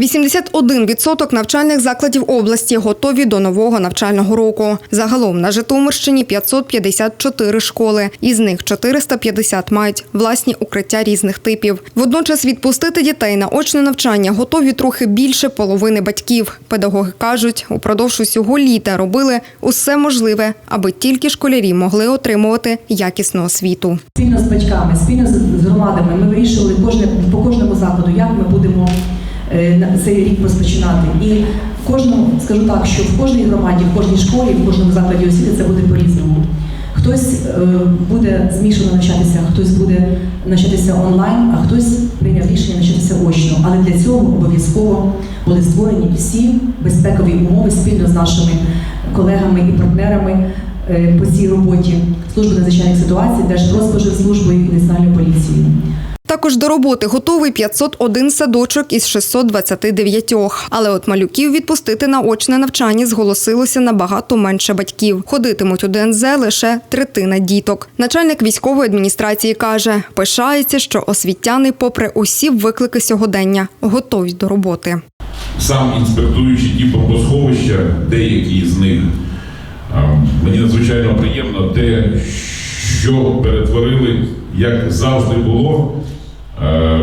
81% навчальних закладів області готові до нового навчального року. Загалом на Житомирщині 554 школи, із них 450 мають власні укриття різних типів. Водночас відпустити дітей на очне навчання готові трохи більше половини батьків. Педагоги кажуть, упродовж усього літа робили усе можливе, аби тільки школярі могли отримувати якісну освіту. Спільно з батьками, спільно з громадами ми вирішували кожне по кожному закладу, як ми будемо цей рік розпочинати. І в кожному, скажу так, що в кожній громаді, в кожній школі, в кожному закладі освіти це буде по-різному. Хтось е, буде змішано навчатися, хтось буде навчатися онлайн, а хтось прийняв рішення навчатися очно. Але для цього обов'язково були створені всі безпекові умови спільно з нашими колегами і партнерами е, по цій роботі служби надзвичайних ситуацій, Держпродспоживслужбою і Національною поліцією. Також до роботи готовий 501 садочок із 629. Але от малюків відпустити на очне навчання зголосилося набагато менше батьків. Ходитимуть у ДНЗ лише третина діток. Начальник військової адміністрації каже, пишається, що освітяни, попри усі виклики сьогодення, готові до роботи. сам інспектуючи ті бомбосховища, деякі з них, мені надзвичайно приємно те, що перетворили, як завжди було. Е,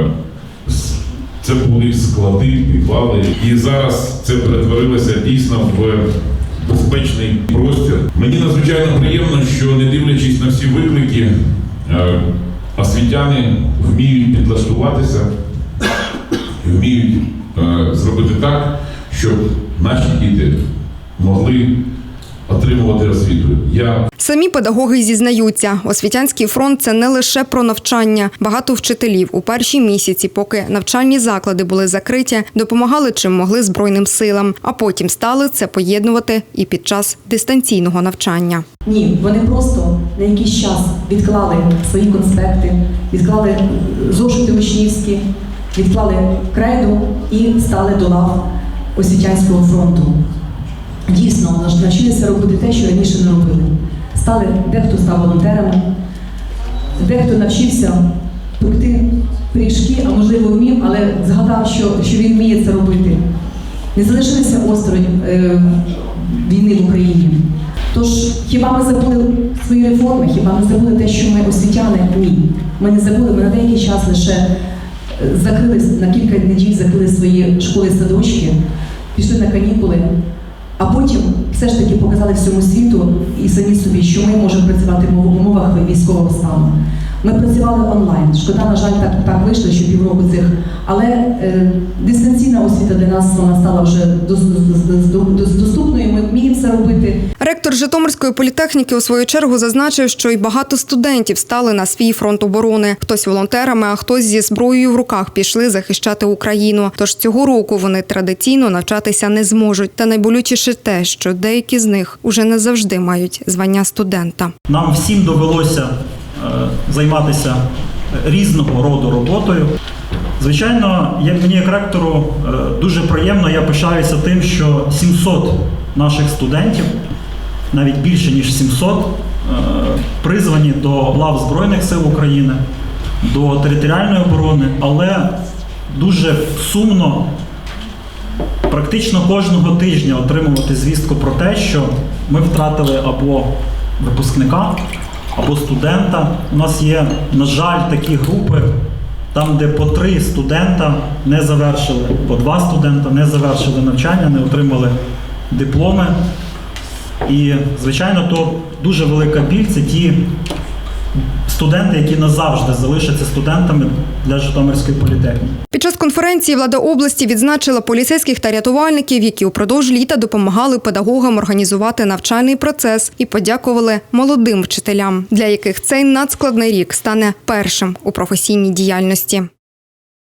Це були склади, підвали. І зараз це перетворилося дійсно в безпечний простір. Мені надзвичайно приємно, що не дивлячись на всі виклики, е, освітяни вміють підлаштуватися, вміють е, зробити так, щоб наші діти могли отримувати освіту. Я Самі педагоги зізнаються, освітянський фронт це не лише про навчання. Багато вчителів у перші місяці, поки навчальні заклади були закриті, допомагали чим могли збройним силам, а потім стали це поєднувати і під час дистанційного навчання. Ні, вони просто на якийсь час відклали свої конспекти, відклали зошити учнівські, відклали крейду і стали до лав освітянського фронту. Дійсно, навчилися робити те, що раніше не робили. Стали, дехто став волонтерами, дехто навчився пекти пиріжки, а можливо вмів, але згадав, що, що він вміє це робити. Не залишилися осторонь е, війни в Україні. Тож хіба ми забули свої реформи? Хіба ми забули те, що ми освітяни? Ні. Ми не забули, ми на деякий час лише е, закрили на кілька неділь закрили свої школи-садочки, пішли на канікули, потім все ж таки показали всьому світу і самі собі, що ми можемо працювати в умовах військового стану. Ми працювали онлайн. Шкода, на жаль, так, так вийшло, що півроку цих. Але е, дистанційна освіта для нас вона стала вже дос- дос- дос- дос- доступною. Ми вміємо це робити. Ректор Житомирської політехніки у свою чергу зазначив, що й багато студентів стали на свій фронт оборони. Хтось волонтерами, а хтось зі зброєю в руках пішли захищати Україну. Тож цього року вони традиційно навчатися не зможуть. Та найболючіше те, що деякі з них уже не завжди мають звання студента. Нам всім довелося займатися різного роду роботою. Звичайно, як мені як ректору е, дуже приємно, я пишаюся тим, що 700 наших студентів, навіть більше ніж 700, е, призвані до лав Збройних сил України, до територіальної оборони, але дуже сумно практично кожного тижня отримувати звістку про те, що ми втратили або випускника, або студента. У нас є, на жаль, такі групи, там, де по три студента не завершили, по два студента не завершили навчання, не отримали дипломи. І, звичайно, то дуже велика біль це ті студенти, які назавжди залишаться студентами для Житомирської політехніки. Під час конференції влада області відзначила поліцейських та рятувальників, які упродовж літа допомагали педагогам організувати навчальний процес і подякували молодим вчителям, для яких цей надскладний рік стане першим у професійній діяльності.